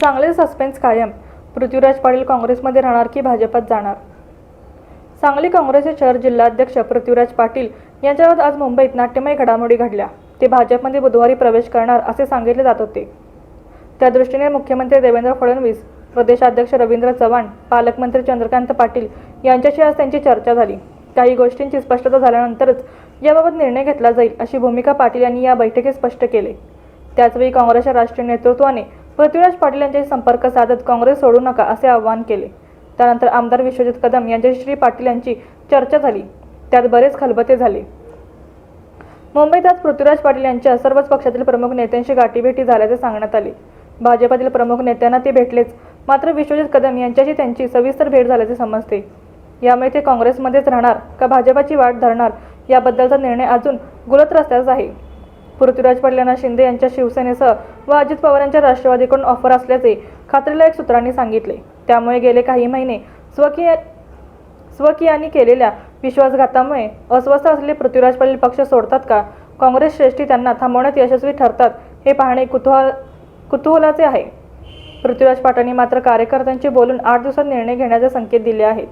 Sangli suspense कायम. पृथ्वीराज पाटील काँग्रेसमध्ये राहणार की भाजपात जाणार? सांगली काँग्रेसचे शहर जिल्हाध्यक्ष पृथ्वीराज पाटील यांच्यावर आज मुंबईत नाट्यमय घडामोडी घडल्या. ते भाजपमध्ये बुधवारी प्रवेश करणार असे सांगितले जात होते. त्या दृष्टीने मुख्यमंत्री देवेंद्र फडणवीस प्रदेशाध्यक्ष रवींद्र चव्हाण पालकमंत्री चंद्रकांत पाटील यांच्याशी आज त्यांची चर्चा झाली. काही गोष्टींची स्पष्टता झाल्यानंतरच याबाबत निर्णय घेतला जाईल अशी भूमिका पाटील यांनी या बैठकीत स्पष्ट केले. त्याचवेळी काँग्रेसच्या राष्ट्रीय नेतृत्वाने पृथ्वीराज पाटील यांच्याशी संपर्क साधत काँग्रेस सोडू नका असे आवाहन केले. त्यानंतर आमदार विश्वजित कदम यांच्याशी श्री पाटील यांची चर्चा झाली. त्यात बरेच खलबते झाले. मुंबईत आज पृथ्वीराज पाटील यांच्या सर्वच पक्षातील प्रमुख नेत्यांशी गाठीभेटी झाल्याचे सांगण्यात आले. भाजपातील प्रमुख नेत्यांना ते भेटलेच. मात्र विश्वजित कदम यांच्याशी त्यांची सविस्तर भेट झाल्याचे समजते. यामुळे ते काँग्रेसमध्येच राहणार का भाजपाची वाट धरणार याबद्दलचा निर्णय अजून गुलत रस्त्याच आहे. पृथ्वीराज पाटील यांना शिंदे यांच्या शिवसेनेसह व अजित पवार यांच्या राष्ट्रवादीकडून ऑफर असल्याचे खात्रीलायक सूत्रांनी सांगितले. त्यामुळे गेले काही महिने स्वकीय स्वकीयांनी केलेल्या विश्वासघातामुळे अस्वस्थ असलेले पृथ्वीराज पाटील पक्ष सोडतात का? काँग्रेस श्रेष्ठी त्यांना थांबवण्यात यशस्वी ठरतात हे पाहणे कुतूहल कुतूहलाचे आहे. पृथ्वीराज पाटलांनी मात्र कार्यकर्त्यांशी बोलून आठ दिवसात निर्णय घेण्याचे संकेत दिले आहेत.